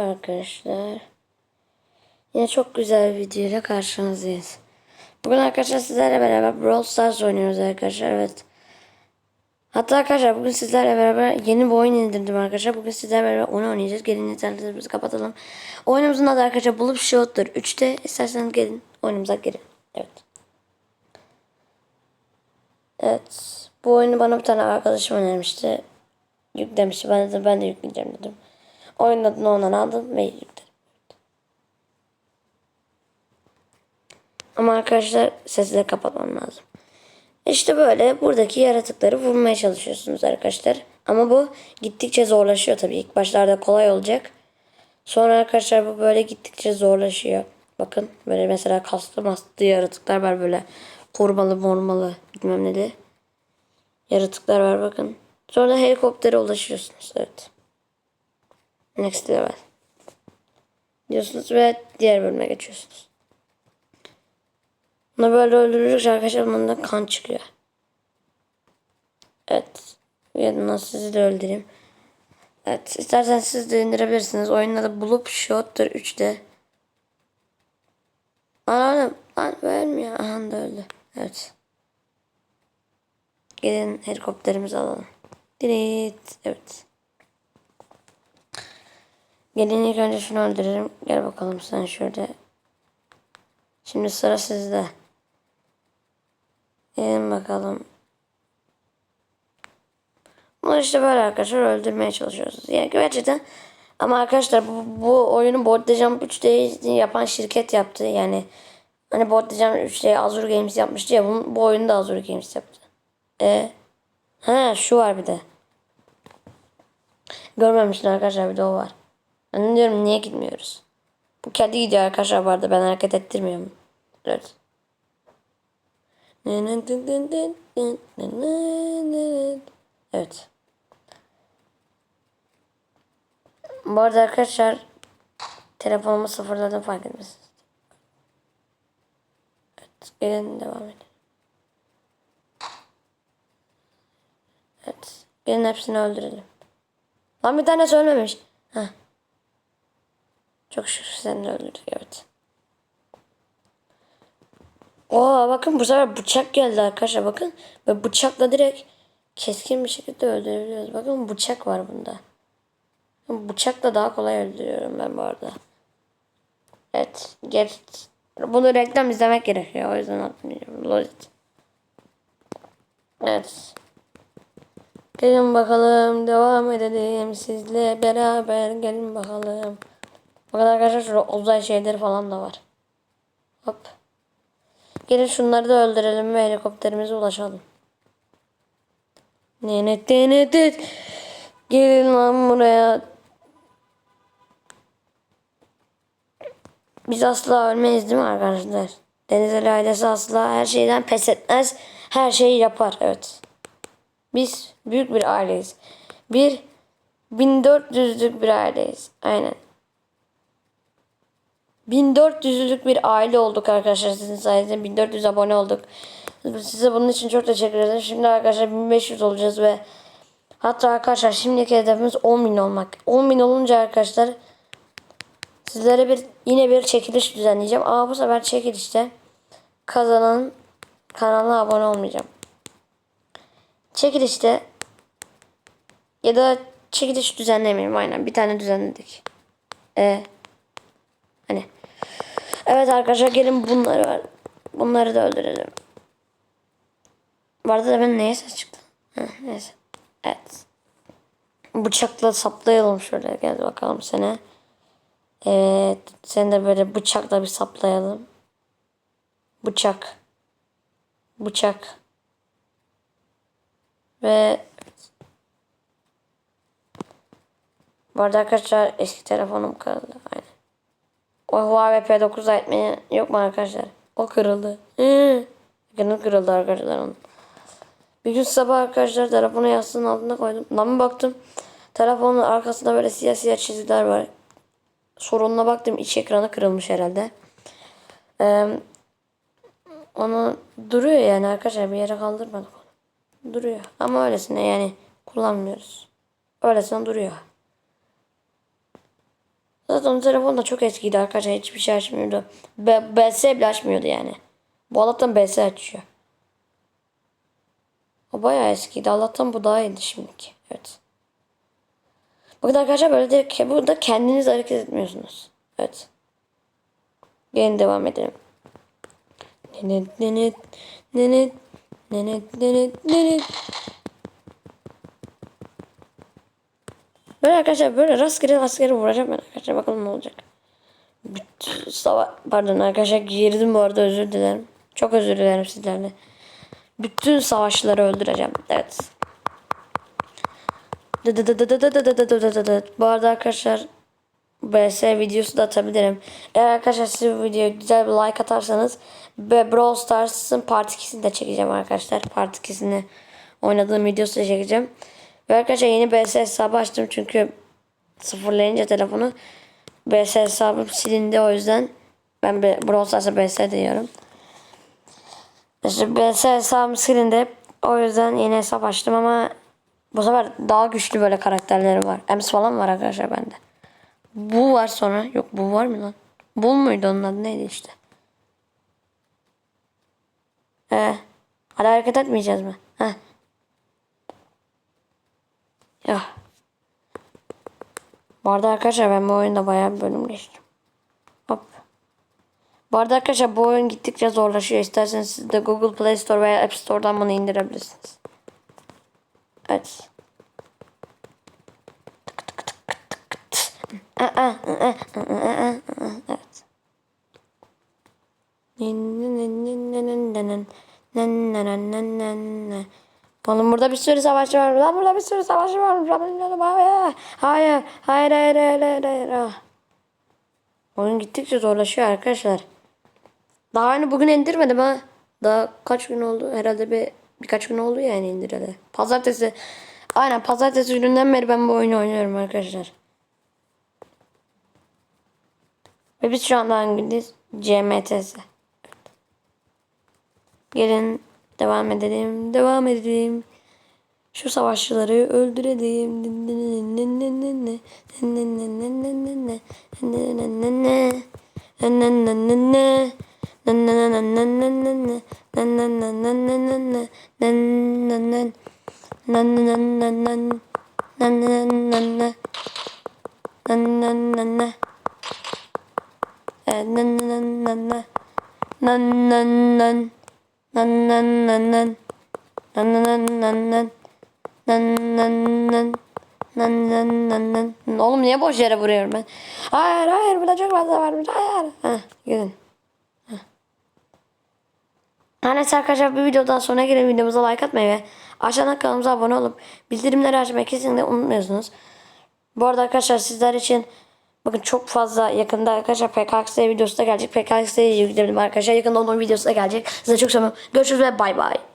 arkadaşlar. Yine çok güzel bir video ile karşınızdayız. Bugün arkadaşlar sizlerle beraber Brawl Stars oynuyoruz arkadaşlar. Evet. Hatta arkadaşlar bugün sizlerle beraber yeni bir oyun indirdim arkadaşlar. Bugün sizlerle beraber onu oynayacağız. Gelin internetimizi kapatalım. Oyunumuzun adı arkadaşlar Bulup Shot'tur. 3'te isterseniz gelin oyunumuza girin. Evet. Evet. Bu oyunu bana bir tane arkadaşım önermişti. Yüklemişti. Ben de, ben de yükleyeceğim dedim. Oyunun adını ondan aldım ve yükledim. Ama arkadaşlar sesleri kapatmam lazım. İşte böyle buradaki yaratıkları vurmaya çalışıyorsunuz arkadaşlar. Ama bu gittikçe zorlaşıyor tabii. İlk başlarda kolay olacak. Sonra arkadaşlar bu böyle gittikçe zorlaşıyor. Bakın böyle mesela kaslı maslı yaratıklar var böyle kurmalı mormalı bilmem ne de. Yaratıklar var bakın. Sonra helikoptere ulaşıyorsunuz. Evet. Next level. Diyorsunuz ve diğer bölüme geçiyorsunuz. Bunu böyle öldürürüz arkadaşlar bundan kan çıkıyor. Evet. Yanına sizi de öldüreyim. Evet. isterseniz siz de indirebilirsiniz. Oyunun adı Bulup Shot'tur 3'te. Lan oğlum. Lan ölmüyor. Aha da öldü. Evet. Gelin helikopterimizi alalım. Direkt. Evet. Gelin ilk önce şunu öldürelim. Gel bakalım sen şöyle. Şimdi sıra sizde. Gelin bakalım. Bunu işte böyle arkadaşlar öldürmeye çalışıyoruz. Yani gerçekten ama arkadaşlar bu, bu oyunu Board Jump 3D yapan şirket yaptı. Yani hani Board Jump 3D Azure Games yapmıştı ya bu, bu oyunu da Azure Games yaptı. E Ha şu var bir de. Görmemişler arkadaşlar bir de o var. Ben diyorum niye gitmiyoruz? Bu kedi gidiyor arkadaşlar vardı ben hareket ettirmiyorum. Evet. Evet. Bu arada arkadaşlar telefonumu sıfırladım fark etmesiniz. Evet. Gelin devam edelim. Evet. Gelin hepsini öldürelim. Lan bir tane ölmemiş. Heh. Çok şükür seni öldürdük evet. Oo bakın bu sefer bıçak geldi arkadaşlar bakın. Ve bıçakla direkt keskin bir şekilde öldürebiliyoruz. Bakın bıçak var bunda. Bıçakla daha kolay öldürüyorum ben bu arada. Evet. Geç. Bunu reklam izlemek gerekiyor. O yüzden atmayacağım. Lozit. Evet. Gelin bakalım. Devam edelim. Sizle beraber gelin bakalım. Bakın arkadaşlar şurada uzay şeyleri falan da var. Hop. Gelin şunları da öldürelim ve helikopterimize ulaşalım. Ne ne ne ne ne. Gelin lan buraya. Biz asla ölmeyiz değil mi arkadaşlar? Denizli ailesi asla her şeyden pes etmez. Her şeyi yapar. Evet. Biz büyük bir aileyiz. Bir 1400'lük bir aileyiz. Aynen. 1400'lük bir aile olduk arkadaşlar sizin sayenizde 1400 abone olduk. Size bunun için çok teşekkür ederim. Şimdi arkadaşlar 1500 olacağız ve hatta arkadaşlar şimdiki hedefimiz 10.000 olmak. 10.000 olunca arkadaşlar sizlere bir yine bir çekiliş düzenleyeceğim. Ama bu sefer çekilişte kazanan kanala abone olmayacağım. Çekilişte ya da çekiliş düzenlemeyeyim aynen bir tane düzenledik. Ee, hani Evet arkadaşlar gelin bunları var. Bunları da öldürelim. Bu da ben neye ses çıktı? Neyse. Evet. Bıçakla saplayalım şöyle. Gel bakalım sene. Evet. Seni de böyle bıçakla bir saplayalım. Bıçak. Bıçak. Ve bu arada arkadaşlar eski telefonum kırıldı. Aynen. O Huawei P9 etmeye yok mu arkadaşlar? O kırıldı. Ekranı kırıldı arkadaşlar onun. Bir gün sabah arkadaşlar telefonu yastığın altına koydum. Lan baktım. Telefonun arkasında böyle siyah siyah çizgiler var. Sorununa baktım iç ekranı kırılmış herhalde. Ee, onu duruyor yani arkadaşlar bir yere kaldırmadık onu. Duruyor. Ama öylesine yani kullanmıyoruz. Öylesine duruyor. Zaten onun telefonu da çok eskiydi arkadaşlar. Hiçbir şey açmıyordu. B BS bile açmıyordu yani. Bu Allah'tan BS açıyor. O bayağı eskiydi. Allah'tan bu daha iyiydi şimdiki. Evet. Bakın arkadaşlar böyle de ki burada kendiniz hareket etmiyorsunuz. Evet. Gelin devam edelim. Nenet nenet nenet nenet nenet nenet. Böyle arkadaşlar böyle rastgele rastgele vuracağım ben arkadaşlar. Bakalım ne olacak. Savaş, pardon arkadaşlar girdim bu arada özür dilerim. Çok özür dilerim sizlerle. Bütün savaşçıları öldüreceğim. Evet. Bu arada arkadaşlar BS videosu da atabilirim. Eğer arkadaşlar siz bu videoya güzel bir like atarsanız ve Brawl Stars'ın Part 2'sini de çekeceğim arkadaşlar. Part 2'sini oynadığım videosu da çekeceğim. Ve arkadaşlar yeni BS hesabı açtım çünkü sıfırlayınca telefonu BS hesabım silindi o yüzden ben be- Brawl Stars'a BS diyorum. İşte BS hesabım silindi. O yüzden yeni hesap açtım ama bu sefer daha güçlü böyle karakterleri var. Ems falan var arkadaşlar bende. Bu var sonra. Yok bu var mı lan? Bul muydu onun adı neydi işte. He. Hadi hareket etmeyeceğiz mi? Heh. Ya. Bu arada arkadaşlar ben bu oyunda bayağı bir bölüm geçtim. Hop. Bu arada arkadaşlar bu oyun gittikçe zorlaşıyor. İsterseniz siz de Google Play Store veya App Store'dan bunu indirebilirsiniz. Evet. Evet. Oğlum burada bir sürü savaşçı var. Lan burada bir sürü savaşçı var. Hayır. Hayır. Hayır. Hayır. Hayır. Hayır. Ah. Oyun gittikçe zorlaşıyor arkadaşlar. Daha hani bugün indirmedim ha. Daha kaç gün oldu? Herhalde bir birkaç gün oldu yani indireli. Pazartesi. Aynen pazartesi gününden beri ben bu oyunu oynuyorum arkadaşlar. Ve biz şu anda hangideyiz? CMTS. Gelin devam edelim. Devam edelim. Şu savaşçıları öldürelim. Oğlum niye boş yere vuruyorum ben? Hayır hayır burada çok fazla varmış. Hayır. Heh, gidin. Heh. Neyse arkadaşlar bir videodan sonra gelin videomuza like atmayı ve aşağıdan kanalımıza abone olup bildirimleri açmayı kesinlikle unutmuyorsunuz. Bu arada arkadaşlar sizler için bakın çok fazla yakında arkadaşlar PKX videosu da gelecek. PKX'ye yükledim arkadaşlar. Yakında onun videosu da gelecek. Size çok seviyorum. Görüşürüz ve bay bay.